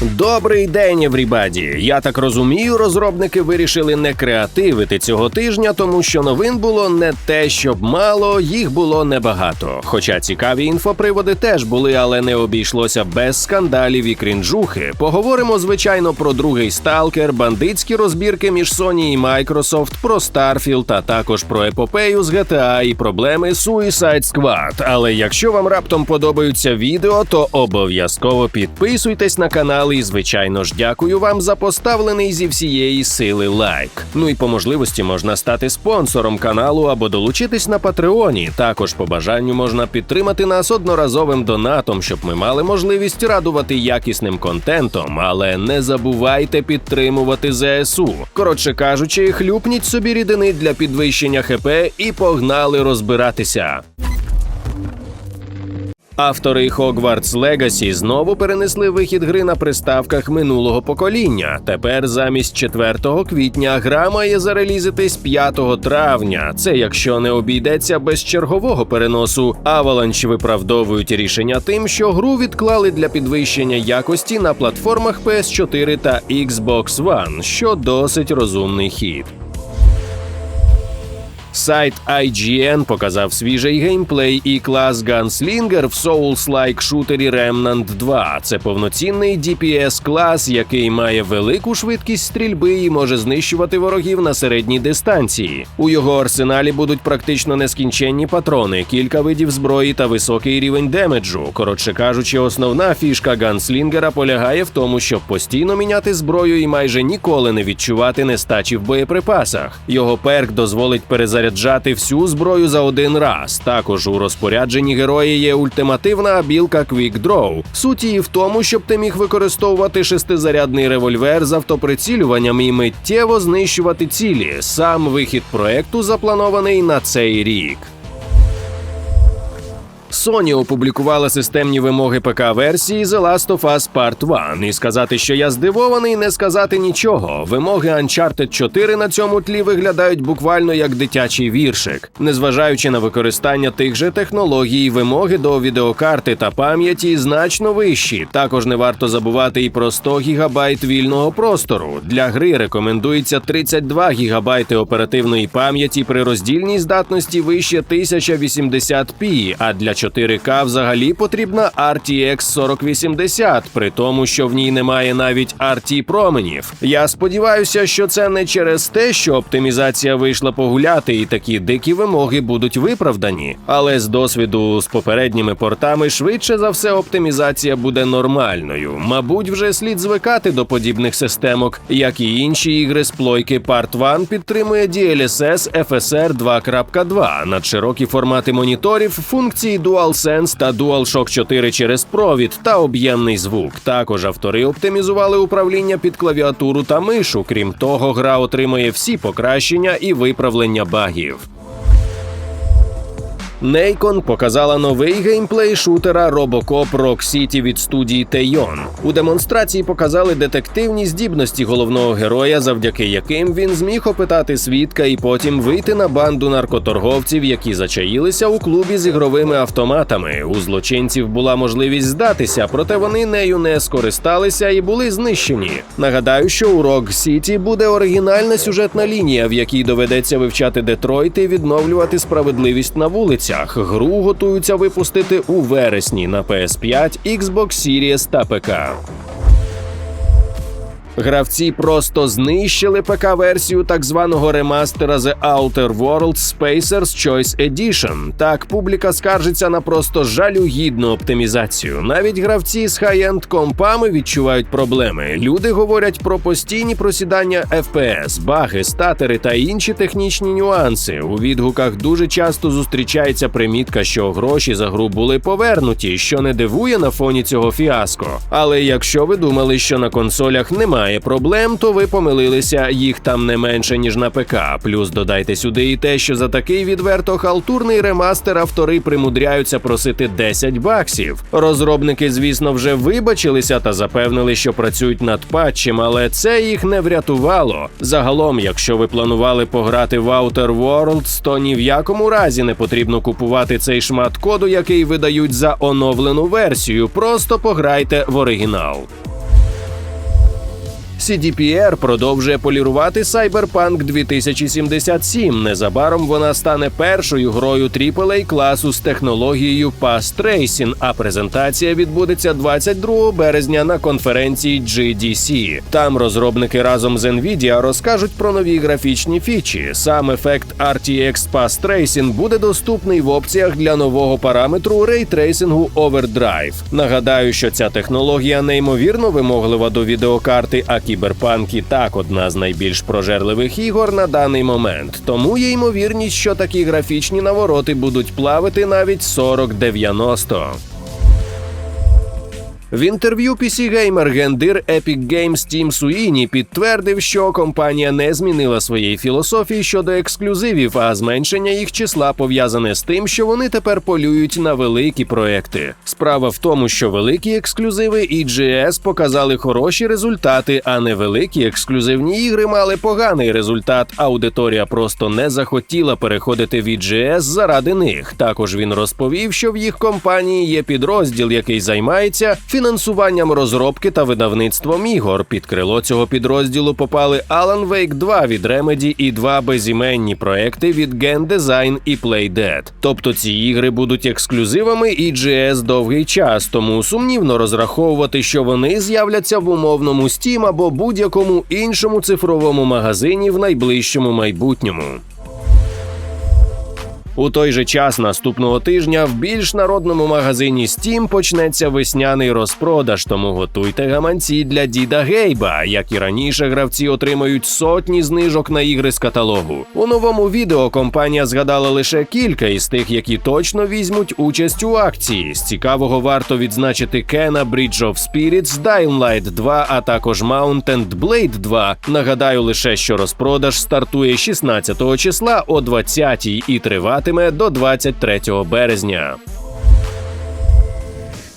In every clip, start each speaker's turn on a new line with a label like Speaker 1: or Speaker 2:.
Speaker 1: Добрий день, еврібаді. Я так розумію, розробники вирішили не креативити цього тижня, тому що новин було не те, щоб мало, їх було небагато. Хоча цікаві інфоприводи теж були, але не обійшлося без скандалів і крінжухи. Поговоримо, звичайно, про другий сталкер, бандитські розбірки між Sony і Microsoft, про Starfield, а також про епопею з GTA і проблеми Suicide Squad. Але якщо вам раптом подобаються відео, то обов'язково підписуйтесь на канал і, звичайно ж, дякую вам за поставлений зі всієї сили лайк. Ну і по можливості можна стати спонсором каналу або долучитись на Патреоні. Також по бажанню можна підтримати нас одноразовим донатом, щоб ми мали можливість радувати якісним контентом. Але не забувайте підтримувати ЗСУ. Коротше кажучи, хлюпніть собі рідини для підвищення ХП і погнали розбиратися. Автори Hogwarts Legacy знову перенесли вихід гри на приставках минулого покоління. Тепер замість 4 квітня гра має зарелізитись 5 травня. Це якщо не обійдеться без чергового переносу. Avalanche виправдовують рішення тим, що гру відклали для підвищення якості на платформах PS4 та Xbox One, що досить розумний хід. Сайт IGN показав свіжий геймплей і клас Gunslinger в Souls-like шутері Remnant 2. Це повноцінний DPS клас, який має велику швидкість стрільби і може знищувати ворогів на середній дистанції. У його арсеналі будуть практично нескінченні патрони, кілька видів зброї та високий рівень демеджу. Коротше кажучи, основна фішка ганслінгера полягає в тому, щоб постійно міняти зброю і майже ніколи не відчувати нестачі в боєприпасах. Його перк дозволить перезаряджати всю зброю за один раз. Також у розпорядженні героя є ультимативна білка Quick Draw. Суть її в тому, щоб ти міг використовувати шестизарядний револьвер з автоприцілюванням і миттєво знищувати цілі. Сам вихід проекту запланований на цей рік. Sony опублікувала системні вимоги ПК-версії The Last of Us Part 1. І сказати, що я здивований, не сказати нічого. Вимоги Uncharted 4 на цьому тлі виглядають буквально як дитячий віршик. Незважаючи на використання тих же технологій, вимоги до відеокарти та пам'яті значно вищі. Також не варто забувати і про 100 гігабайт вільного простору. Для гри рекомендується 32 гігабайти оперативної пам'яті при роздільній здатності вище 1080p, а для 4К взагалі потрібна RTX 4080, при тому, що в ній немає навіть RT променів. Я сподіваюся, що це не через те, що оптимізація вийшла погуляти, і такі дикі вимоги будуть виправдані. Але з досвіду з попередніми портами швидше за все оптимізація буде нормальною. Мабуть, вже слід звикати до подібних системок, як і інші ігри з плойки Part 1 підтримує DLSS FSR 2.2, надширокі формати моніторів, функції DualSense та DualShock 4 через провід та об'ємний звук. Також автори оптимізували управління під клавіатуру та мишу. Крім того, гра отримує всі покращення і виправлення багів. Nacon показала новий геймплей шутера Robocop Rock City від студії Тейон. У демонстрації показали детективні здібності головного героя, завдяки яким він зміг опитати свідка і потім вийти на банду наркоторговців, які зачаїлися у клубі з ігровими автоматами. У злочинців була можливість здатися, проте вони нею не скористалися і були знищені. Нагадаю, що у Rock City буде оригінальна сюжетна лінія, в якій доведеться вивчати Детройт і відновлювати справедливість на вулиці. Гру готуються випустити у вересні на PS5, Xbox Series та ПК. Гравці просто знищили ПК-версію так званого ремастера The Outer Worlds Spacers Choice Edition. Так, публіка скаржиться на просто жалюгідну оптимізацію. Навіть гравці з хай-енд компами відчувають проблеми. Люди говорять про постійні просідання FPS, баги, статери та інші технічні нюанси. У відгуках дуже часто зустрічається примітка, що гроші за гру були повернуті, що не дивує на фоні цього фіаско. Але якщо ви думали, що на консолях немає проблем, то ви помилилися. Їх там не менше ніж на ПК. Плюс додайте сюди і те, що за такий відверто халтурний ремастер автори примудряються просити 10 баксів. Розробники, звісно, вже вибачилися та запевнили, що працюють над патчем, але це їх не врятувало. Загалом, якщо ви планували пограти в Outer Worlds, то ні в якому разі не потрібно купувати цей шмат коду, який видають за оновлену версію. Просто пограйте в оригінал. CDPR продовжує полірувати Cyberpunk 2077. Незабаром вона стане першою грою AAA класу з технологією Path Tracing, а презентація відбудеться 22 березня на конференції GDC. Там розробники разом з Nvidia розкажуть про нові графічні фічі. Сам ефект RTX Path Tracing буде доступний в опціях для нового параметру рейтрейсингу Overdrive. Нагадаю, що ця технологія неймовірно вимоглива до відеокарти, Кіберпанк і так одна з найбільш прожерливих ігор на даний момент. Тому є ймовірність, що такі графічні навороти будуть плавити навіть 4090. В інтерв'ю PC Gamer гендир Epic Games Тім Суїні підтвердив, що компанія не змінила своєї філософії щодо ексклюзивів, а зменшення їх числа пов'язане з тим, що вони тепер полюють на великі проекти. Справа в тому, що великі ексклюзиви і GS показали хороші результати, а невеликі ексклюзивні ігри мали поганий результат. Аудиторія просто не захотіла переходити від GS заради них. Також він розповів, що в їх компанії є підрозділ, який займається фінансуванням розробки та видавництвом ігор. Під крило цього підрозділу попали Alan Wake 2 від Remedy і два безіменні проекти від Gen Design і Playdead. Тобто ці ігри будуть ексклюзивами і GS довгий час, тому сумнівно розраховувати, що вони з'являться в умовному Steam або будь-якому іншому цифровому магазині в найближчому майбутньому. У той же час наступного тижня в більш народному магазині Steam почнеться весняний розпродаж, тому готуйте гаманці для діда Гейба. Як і раніше, гравці отримають сотні знижок на ігри з каталогу. У новому відео компанія згадала лише кілька із тих, які точно візьмуть участь у акції. З цікавого варто відзначити Кена Bridge of Spirits, Dying Light 2, а також Mountain Blade 2. Нагадаю лише, що розпродаж стартує 16 числа о 20 і триватиме до 23 березня.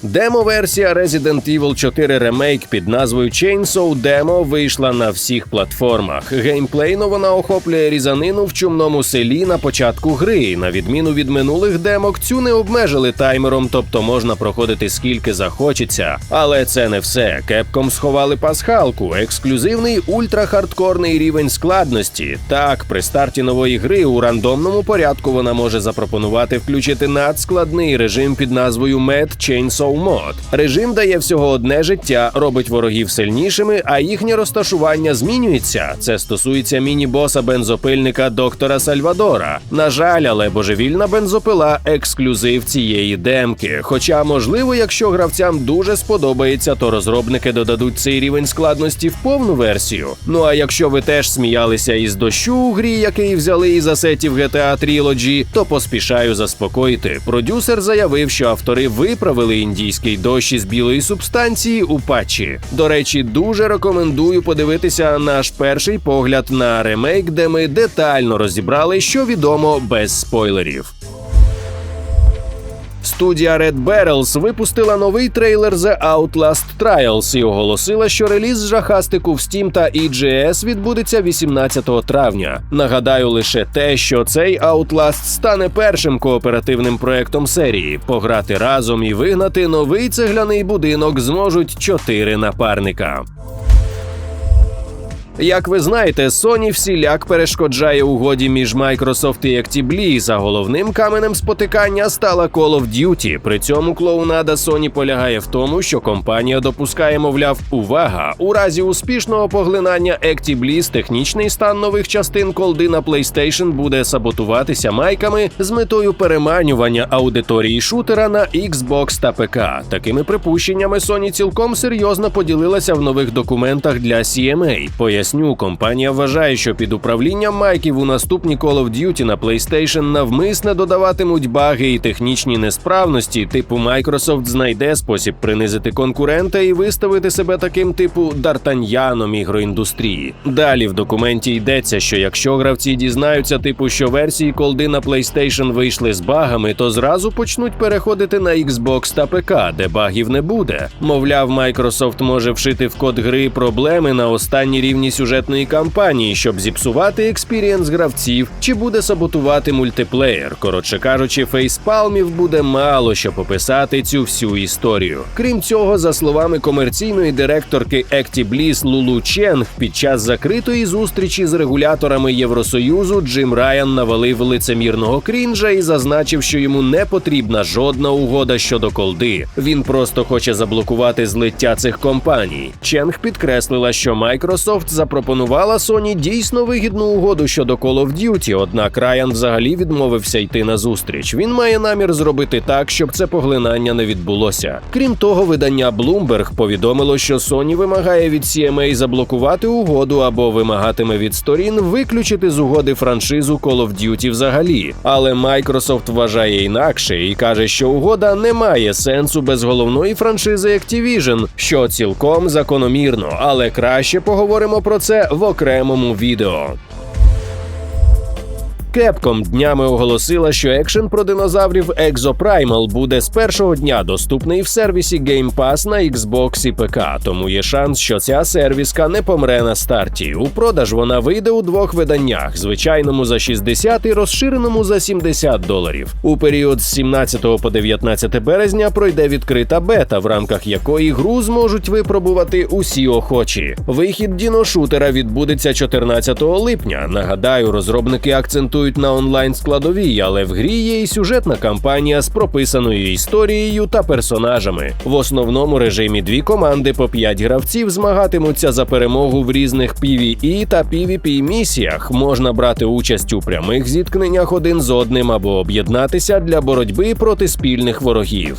Speaker 1: Демо-версія Resident Evil 4 Remake під назвою Chainsaw Demo вийшла на всіх платформах. Геймплейно вона охоплює різанину в чумному селі на початку гри. На відміну від минулих демок, цю не обмежили таймером, тобто можна проходити скільки захочеться. Але це не все. Кепком сховали пасхалку, ексклюзивний ультрахардкорний рівень складності. Так, при старті нової гри у рандомному порядку вона може запропонувати включити надскладний режим під назвою Mad Chainsaw Mode. Режим дає всього одне життя, робить ворогів сильнішими, а їхнє розташування змінюється. Це стосується міні-боса бензопильника доктора Сальвадора. На жаль, але божевільна бензопила ексклюзив цієї демки. Хоча, можливо, якщо гравцям дуже сподобається, то розробники додадуть цей рівень складності в повну версію. Ну а якщо ви теж сміялися із дощу у грі, який взяли із асетів GTA Trilogy, то поспішаю заспокоїти. Продюсер заявив, що автори виправили індійський дощ із білої субстанції у патчі. До речі, дуже рекомендую подивитися наш перший погляд на ремейк, де ми детально розібрали, що відомо без спойлерів. Студія Red Barrels випустила новий трейлер The Outlast Trials і оголосила, що реліз жахастику в Steam та EGS відбудеться 18 травня. Нагадаю лише те, що цей Outlast стане першим кооперативним проектом серії. Пограти разом і вигнати новий цегляний будинок зможуть чотири напарника. Як ви знаєте, Sony всіляк перешкоджає угоді між Microsoft і Actibliz, а головним каменем спотикання стала Call of Duty. При цьому клоунада Sony полягає в тому, що компанія допускає, мовляв, увага у разі успішного поглинання Actibliz технічний стан нових частин колди на PlayStation буде саботуватися майками з метою переманювання аудиторії шутера на Xbox та ПК. Такими припущеннями Sony цілком серйозно поділилася в нових документах для CMA. Поясню, компанія вважає, що під управлінням майків у наступні Call of Duty на PlayStation навмисне додаватимуть баги і технічні несправності. Типу Microsoft знайде спосіб принизити конкурента і виставити себе таким типу дартаньяном ігроіндустрії. Далі в документі йдеться, що якщо гравці дізнаються, типу, що версії колди на PlayStation вийшли з багами, то зразу почнуть переходити на Xbox та ПК, де багів не буде. Мовляв, Microsoft може вшити в код гри проблеми на останній рівні сюжетної кампанії, щоб зіпсувати експірієнс гравців, чи буде саботувати мультиплеєр. Коротше кажучи, фейспалмів буде мало щоб описати цю всю історію. Крім цього, за словами комерційної директорки Екті Бліс Лулу Ченг, під час закритої зустрічі з регуляторами Євросоюзу Джим Райан навалив лицемірного крінжа і зазначив, що йому не потрібна жодна угода щодо колди. Він просто хоче заблокувати злиття цих компаній. Ченг підкреслила, що Microsoft запропонувала Sony дійсно вигідну угоду щодо Call of Duty, однак Райан взагалі відмовився йти на зустріч. Він має намір зробити так, щоб це поглинання не відбулося. Крім того, видання Bloomberg повідомило, що Sony вимагає від CMA заблокувати угоду або вимагатиме від сторін виключити з угоди франшизу Call of Duty взагалі. Але Microsoft вважає інакше і каже, що угода не має сенсу без головної франшизи Activision, що цілком закономірно, але краще поговоримо про це в окремому відео. Capcom днями оголосила, що екшен про динозаврів Exoprimal буде з першого дня доступний в сервісі Game Pass на Xbox і ПК, тому є шанс, що ця сервіска не помре на старті. У продаж вона вийде у двох виданнях: звичайному за 60 і розширеному за 70 доларів. У період з 17 по 19 березня пройде відкрита бета, в рамках якої гру зможуть випробувати усі охочі. Вихід діношутера відбудеться 14 липня. Нагадаю, розробники акцентують на онлайн складовій, але в грі є і сюжетна кампанія з прописаною історією та персонажами. В основному режимі дві команди по 5 гравців змагатимуться за перемогу в різних PvE та PvP місіях. Можна брати участь у прямих зіткненнях один з одним або об'єднатися для боротьби проти спільних ворогів.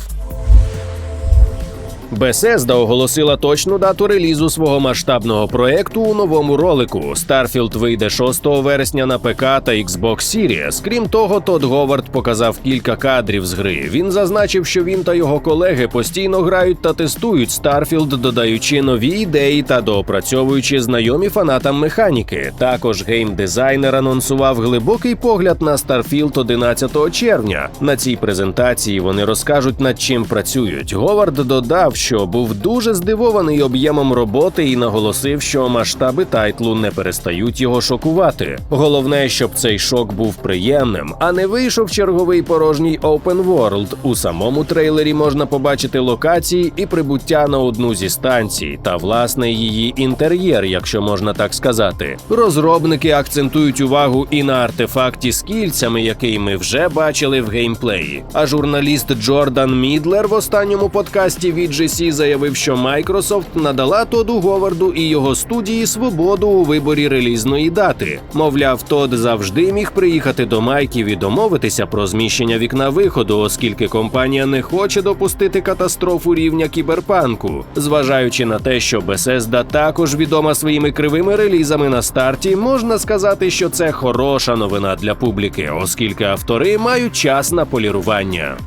Speaker 1: Bethesda оголосила точну дату релізу свого масштабного проекту у новому ролику. Starfield вийде 6 вересня на ПК та Xbox Series. Крім того, Тодд Говард показав кілька кадрів з гри. Він зазначив, що він та його колеги постійно грають та тестують Starfield, додаючи нові ідеї та доопрацьовуючи знайомі фанатам механіки. Також геймдизайнер анонсував глибокий погляд на Starfield 11 червня. На цій презентації вони розкажуть над чим працюють. Говард додав, що був дуже здивований об'ємом роботи і наголосив, що масштаби тайтлу не перестають його шокувати. Головне, щоб цей шок був приємним, а не вийшов черговий порожній open world. У самому трейлері можна побачити локації і прибуття на одну зі станцій, та власне її інтер'єр, якщо можна так сказати. Розробники акцентують увагу і на артефакті з кільцями, який ми вже бачили в геймплеї. А журналіст Джордан Мідлер в останньому подкасті від заявив, що Microsoft надала Тоду Говарду і його студії свободу у виборі релізної дати. Мовляв, Тод завжди міг приїхати до Майків і домовитися про зміщення вікна виходу, оскільки компанія не хоче допустити катастрофу рівня кіберпанку. Зважаючи на те, що Bethesda також відома своїми кривими релізами на старті, можна сказати, що це хороша новина для публіки, оскільки автори мають час на полірування.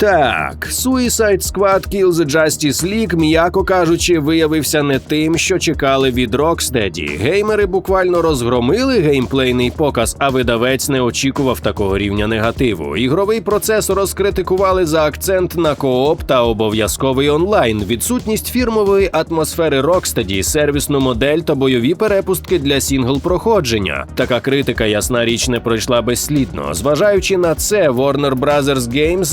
Speaker 1: Так, Suicide Squad Kill the Justice League, м'яко кажучи, виявився не тим, що чекали від Rocksteady. Геймери буквально розгромили геймплейний показ, а видавець не очікував такого рівня негативу. Ігровий процес розкритикували за акцент на кооп та обов'язковий онлайн, відсутність фірмової атмосфери Rocksteady, сервісну модель та бойові перепустки для сінгл-проходження. Така критика, ясна річ, не пройшла безслідно. Зважаючи на це, Warner Bros. Games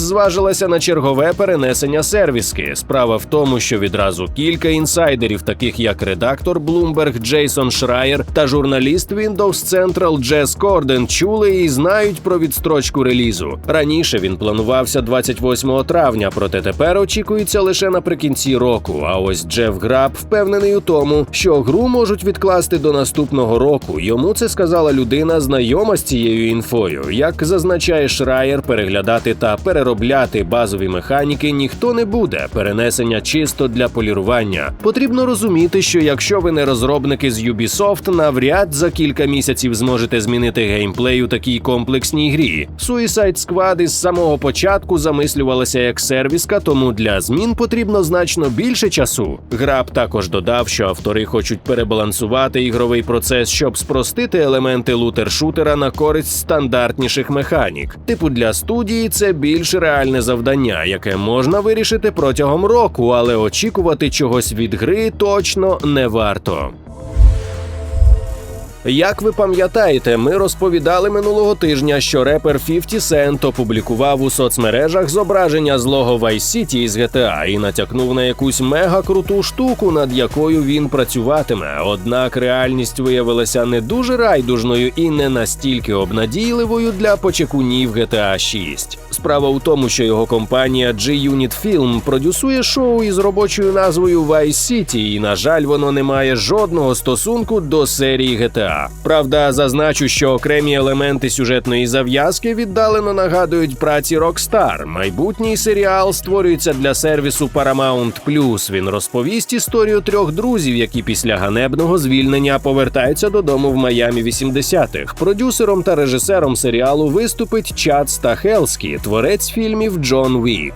Speaker 1: зважилася на чергове перенесення сервіски. Справа в тому, що відразу кілька інсайдерів, таких як редактор Bloomberg Джейсон Шрайер та журналіст Windows Central Джес Корден, чули і знають про відстрочку релізу. Раніше він планувався 28 травня, проте тепер очікується лише наприкінці року. А ось Джеф Граб впевнений у тому, що гру можуть відкласти до наступного року. Йому це сказала людина, знайома з цією інфою. Як зазначає Шрайер, переглядати та переробляти базові механіки ніхто не буде. Перенесення чисто для полірування. Потрібно розуміти, що якщо ви не розробники з Ubisoft, навряд за кілька місяців зможете змінити геймплей у такій комплексній грі. Suicide Squad із самого початку замислювалася як сервіска, тому для змін потрібно значно більше часу. Граб також додав, що автори хочуть перебалансувати ігровий процес, щоб спростити елементи лутер-шутера на користь стандартніших механік. Типу для студії це більш реальне завдання завдання, яке можна вирішити протягом року, але очікувати чогось від гри точно не варто. Як ви пам'ятаєте, ми розповідали минулого тижня, що репер 50 Cent опублікував у соцмережах зображення злого Vice City із GTA і натякнув на якусь мега круту штуку, над якою він працюватиме. Однак реальність виявилася не дуже райдужною і не настільки обнадійливою для почекунів GTA 6. Справа у тому, що його компанія G-Unit Film продюсує шоу із робочою назвою Vice City, і на жаль, воно не має жодного стосунку до серії GTA. Правда, зазначу, що окремі елементи сюжетної зав'язки віддалено нагадують праці Rockstar. Майбутній серіал створюється для сервісу Paramount+. Він розповість історію трьох друзів, які після ганебного звільнення повертаються додому в Майамі 80-х. Продюсером та режисером серіалу виступить Чад Стахелський, творець фільмів Джон Вік.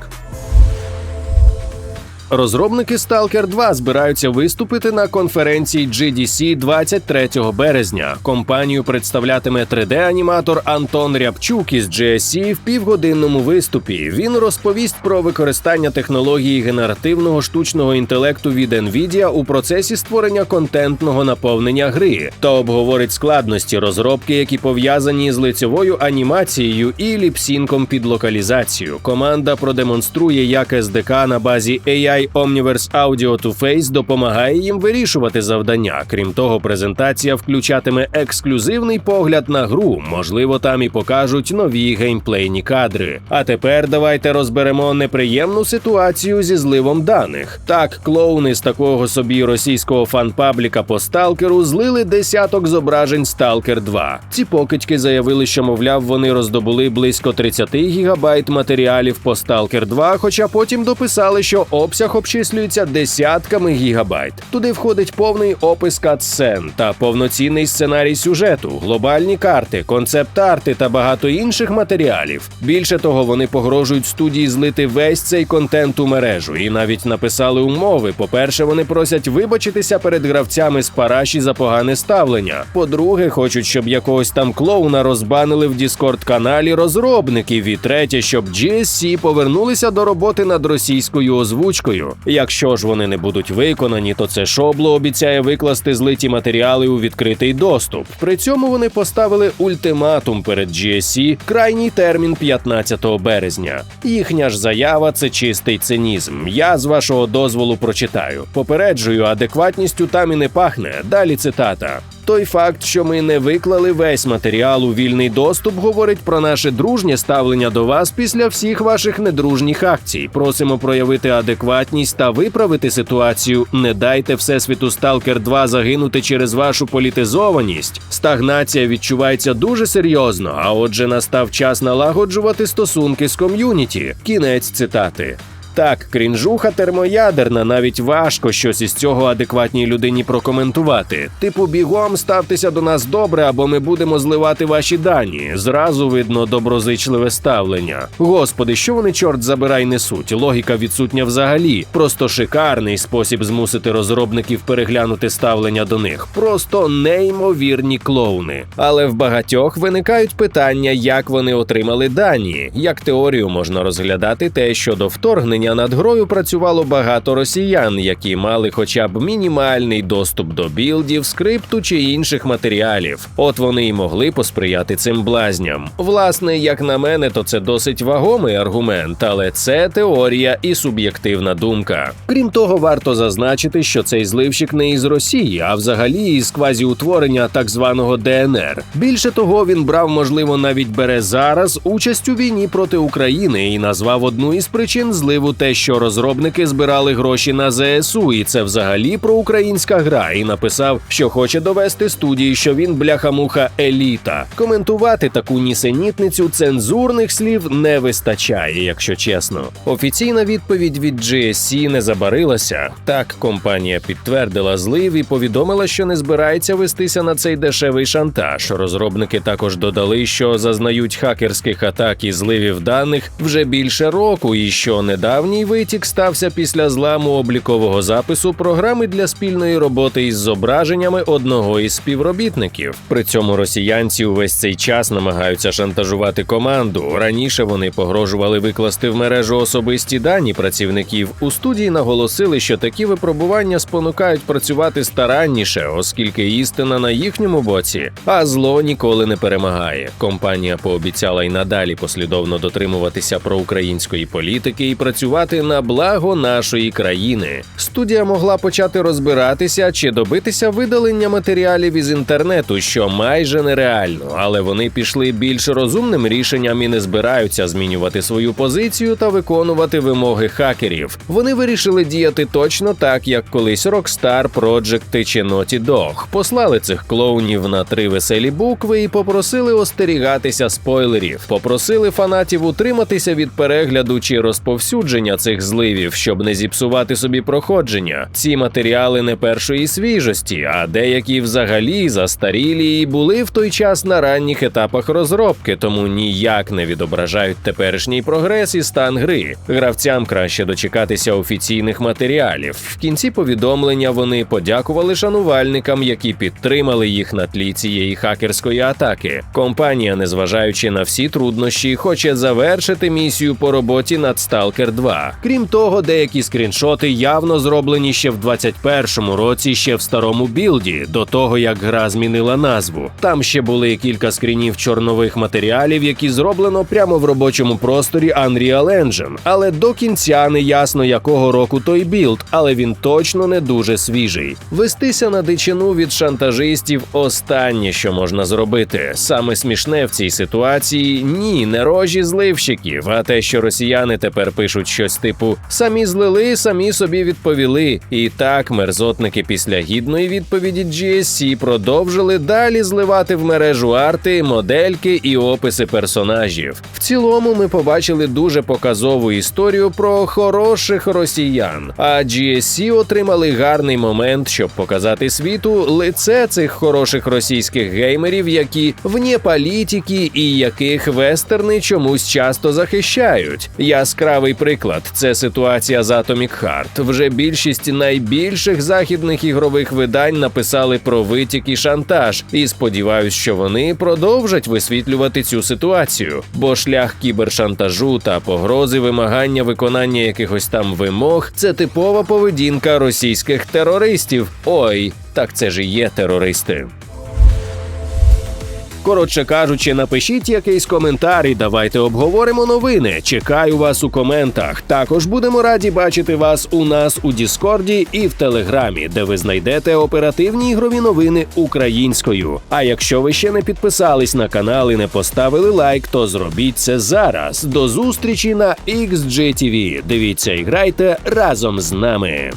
Speaker 1: Розробники Stalker 2 збираються виступити на конференції GDC 23 березня. Компанію представлятиме 3D-аніматор Антон Рябчук із GSC в півгодинному виступі. Він розповість про використання технології генеративного штучного інтелекту від NVIDIA у процесі створення контентного наповнення гри та обговорить складності розробки, які пов'язані з лицьовою анімацією і ліпсінком під локалізацію. Команда продемонструє, як SDK на базі AI AI Omniverse Audio to Face допомагає їм вирішувати завдання. Крім того, презентація включатиме ексклюзивний погляд на гру. Можливо, там і покажуть нові геймплейні кадри. А тепер давайте розберемо неприємну ситуацію зі зливом даних. Так, клоуни з такого собі російського фан-пабліка по сталкеру злили десяток зображень Stalker 2. Ці покидьки заявили, що мовляв вони роздобули близько 30 гігабайт матеріалів по Stalker 2, хоча потім дописали, що обсяг обсяг обчислюється десятками гігабайт. Туди входить повний опис катсцен та повноцінний сценарій сюжету, глобальні карти, концепт-арти та багато інших матеріалів. Більше того, вони погрожують студії злити весь цей контент у мережу і навіть написали умови. По-перше, вони просять вибачитися перед гравцями з параші за погане ставлення. По-друге, хочуть, щоб якогось там клоуна розбанили в Діскорд каналі розробників. І третє, щоб GSC повернулися до роботи над російською озвучкою метою. Якщо ж вони не будуть виконані, то це шобло обіцяє викласти злиті матеріали у відкритий доступ. При цьому вони поставили ультиматум перед GSC, крайній термін 15 березня. Їхня ж заява це чистий цинізм. Я з вашого дозволу прочитаю. Попереджую, адекватністю там і не пахне. Далі цитата. Той факт, що ми не виклали весь матеріал у вільний доступ, говорить про наше дружнє ставлення до вас після всіх ваших недружніх акцій. Просимо проявити адекватність та виправити ситуацію. Не дайте всесвіту Сталкер 2 загинути через вашу політизованість. Стагнація відчувається дуже серйозно. А отже, настав час налагоджувати стосунки з ком'юніті. Кінець цитати. Так, крінжуха термоядерна, навіть важко щось із цього адекватній людині прокоментувати. Типу, бігом ставтеся до нас добре, або ми будемо зливати ваші дані. Зразу видно доброзичливе ставлення. Господи, що вони чорт забирай несуть? Логіка відсутня взагалі. Просто шикарний спосіб змусити розробників переглянути ставлення до них. Просто неймовірні клоуни. Але в багатьох виникають питання, як вони отримали дані. Як теорію можна розглядати те, що до вторгнення вторгнення над грою працювало багато росіян, які мали хоча б мінімальний доступ до білдів, скрипту чи інших матеріалів. От вони й могли посприяти цим блазням. Власне, як на мене, то це досить вагомий аргумент, але це теорія і суб'єктивна думка. Крім того, варто зазначити, що цей зливщик не із Росії, а взагалі із квазіутворення так званого ДНР. Більше того, він брав, можливо, навіть бере зараз участь у війні проти України і назвав одну із причин зливу те, що розробники збирали гроші на ЗСУ, і це взагалі про українська гра. І написав, що хоче довести студії, що він бляха-муха еліта. Коментувати таку нісенітницю цензурних слів не вистачає, якщо чесно. Офіційна відповідь від GSC не забарилася. Так, компанія підтвердила злив і повідомила, що не збирається вестися на цей дешевий шантаж. Розробники також додали, що зазнають хакерських атак і зливів даних вже більше року, і що недавно давній витік стався після зламу облікового запису програми для спільної роботи із зображеннями одного із співробітників. При цьому росіянці увесь цей час намагаються шантажувати команду. Раніше вони погрожували викласти в мережу особисті дані працівників. У студії наголосили, що такі випробування спонукають працювати старанніше, оскільки істина на їхньому боці, а зло ніколи не перемагає. Компанія пообіцяла й надалі послідовно дотримуватися проукраїнської політики і працювати на благо нашої країни. Студія могла почати розбиратися чи добитися видалення матеріалів із інтернету, що майже нереально, але вони пішли більш розумним рішенням і не збираються змінювати свою позицію та виконувати вимоги хакерів. Вони вирішили діяти точно так, як колись Rockstar, Project чи Naughty Dog. Послали цих клоунів на три веселі букви і попросили остерігатися спойлерів. Попросили фанатів утриматися від перегляду чи розповсюдження цих зливів, щоб не зіпсувати собі проходження. Ці матеріали не першої свіжості, а деякі взагалі застарілі і були в той час на ранніх етапах розробки, тому ніяк не відображають теперішній прогрес і стан гри. Гравцям краще дочекатися офіційних матеріалів. В кінці повідомлення вони подякували шанувальникам, які підтримали їх на тлі цієї хакерської атаки. Компанія, незважаючи на всі труднощі, хоче завершити місію по роботі над Stalker 2. Крім того, деякі скріншоти явно зроблені ще в 21-му році, ще в старому білді, до того як гра змінила назву. Там ще були кілька скрінів чорнових матеріалів, які зроблено прямо в робочому просторі Unreal Engine. Але до кінця не ясно, якого року той білд, але він точно не дуже свіжий. Вестися на дичину від шантажистів останнє, що можна зробити. Саме смішне в цій ситуації ні, не рожі зливщиків, а те, що росіяни тепер пишуть щось типу самі злили, самі собі відповіли. І так мерзотники після гідної відповіді GSC продовжили далі зливати в мережу арти, модельки і описи персонажів. В цілому ми побачили дуже показову історію про хороших росіян. А GSC отримали гарний момент, щоб показати світу лице цих хороших російських геймерів, які вне політики і яких вестерни чомусь часто захищають. Яскравий приклад це ситуація з Atomic Heart. Вже більшість найбільших західних ігрових видань написали про витік і шантаж, і сподіваюсь, що вони продовжать висвітлювати цю ситуацію, бо шлях кібершантажу та погрози вимагання виконання якихось там вимог це типова поведінка російських терористів. Ой, так це ж і є терористи. Коротше кажучи, напишіть якийсь коментар і давайте обговоримо новини. Чекаю вас у коментах. Також будемо раді бачити вас у нас у Діскорді і в Телеграмі, де ви знайдете оперативні ігрові новини українською. А якщо ви ще не підписались на канал і не поставили лайк, то зробіть це зараз. До зустрічі на XGTV. Дивіться і грайте разом з нами.